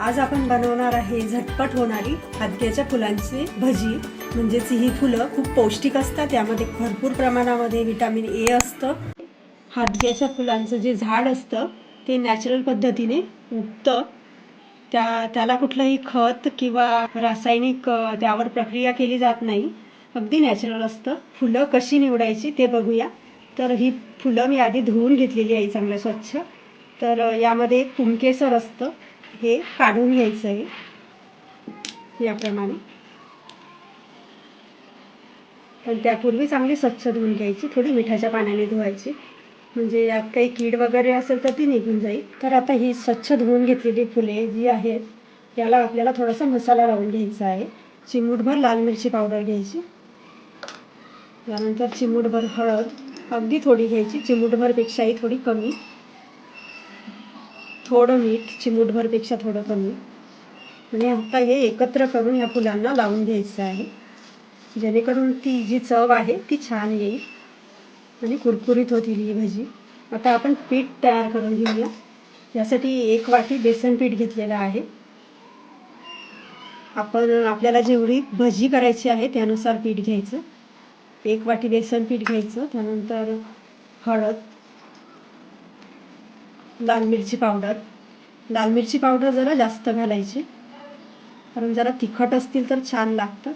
आज आपण बनवणार आहे झटपट होणारी हादग्याच्या फुलांची भजी. म्हणजेच ही फुलं खूप पौष्टिक असतात. त्यामध्ये भरपूर प्रमाणामध्ये व्हिटॅमिन ए असतं. हादग्याच्या फुलांचं जे झाड असतं ते नॅचरल पद्धतीने उगतं. त्या त्याला कुठलंही खत किंवा रासायनिक त्यावर प्रक्रिया केली जात नाही. अगदी नॅचरल असतं. फुलं कशी निवडायची ते बघूया. तर ही फुलं मी आधी धुवून घेतलेली आहे चांगलं स्वच्छ. तर यामध्ये एक पुंकेसर असतं. हे काढून घ्यायचं आहे. याप्रमाणे. पण त्यापूर्वी चांगली स्वच्छ धुवून घ्यायची थोडी मिठाच्या पाण्याने धुवायची. म्हणजे यात काही कीड वगैरे असेल तर ती निघून जाईल. तर आता ही स्वच्छ धुवून घेतलेली फुले जी आहेत याला आपल्याला थोडासा मसाला लावून घ्यायचा आहे. चिमूटभर लाल मिरची पावडर घ्यायची. त्यानंतर चिमूटभर हळद अगदी थोडी घ्यायची. चिमूटभरपेक्षाही थोडी कमी. थोडं मीठ चिमूटभरपेक्षा थोडं कमी. आणि आता हे एकत्र करून या फुलांना लावून घ्यायचं आहे. जेणेकरून ती जी चव आहे ती छान येईल. आणि कुरकुरीत होतील ही भजी. आता आपण पीठ तयार करून घेऊया. यासाठी एक वाटी बेसन पीठ घेतलेलं आहे. आपण आपल्याला जेवढी भजी करायची आहे त्यानुसार पीठ घ्यायचं. एक वाटी बेसन पीठ घ्यायचं. त्यानंतर हळद लाल मिरची पावडर. लाल मिरची पावडर जरा जास्त घालायची. कारण जरा तिखट असतील तर छान लागतं.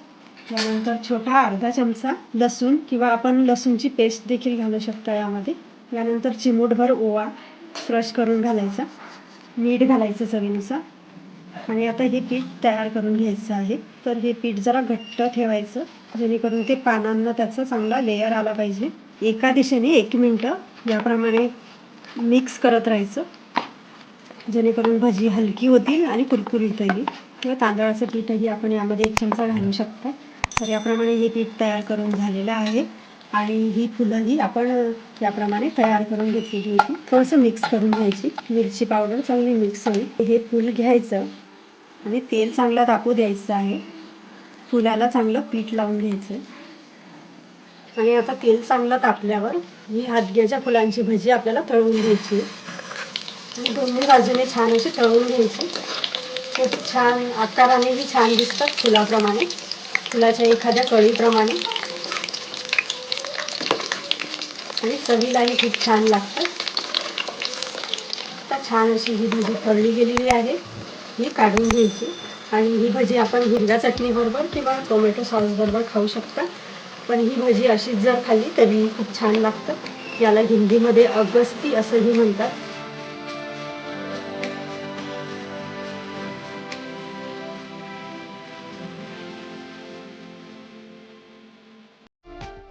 त्यानंतर छोटा अर्धा चमचा लसूण किंवा आपण लसूणची पेस्ट देखील घालू शकतो यामध्ये. यानंतर चिमूटभर ओवा क्रश करून घालायचा. मीठ घालायचं चवीनुसार. आणि आता हे पीठ तयार करून घ्यायचं आहे. तर हे पीठ जरा घट्ट ठेवायचं. जेणेकरून ते पानांना त्याचा चांगला लेअर आला पाहिजे. एका दिशेने एक मिनटं. याप्रमाणे मिक्स करत राहायचं. जेणेकरून भजी हलकी होतील आणि कुरकुरीत येईल किंवा तांदळाचं पीठही आपण यामध्ये एक चमचा घालू शकता. तर याप्रमाणे हे पीठ तयार करून झालेलं आहे. आणि ही फुलंही आपण याप्रमाणे तयार करून घेतलेली होती. थोडंसं मिक्स करून घ्यायची. मिरची पावडर चांगली मिक्स होईल. हे फूल घ्यायचं. आणि तेल चांगलं तापू द्यायचं आहे. फुलाला चांगलं पीठ लावून घ्यायचं आणि आता तेल चांगलं तापल्यावर ही हादग्याच्या फुलांची भजी आपल्याला तळून घ्यायची आणि दोन्ही बाजूने छान अशी तळून घ्यायची. खूप छान आकारानेही छान दिसतात फुलाप्रमाणे. फुलाच्या एखाद्या कळीप्रमाणे. आणि चवीलाही खूप छान लागतात आता छान अशी ही भजी तळली गेलेली आहे. ही काढून घ्यायची. आणि ही भजी आपण हिरव्या चटणीबरोबर किंवा टोमॅटो सॉसबरोबर खाऊ शकता. पण ही भजी अशीच जर खाल्ली तरी खूप छान लागतं. याला हिंदीमध्ये अगस्ती असंही म्हणतात.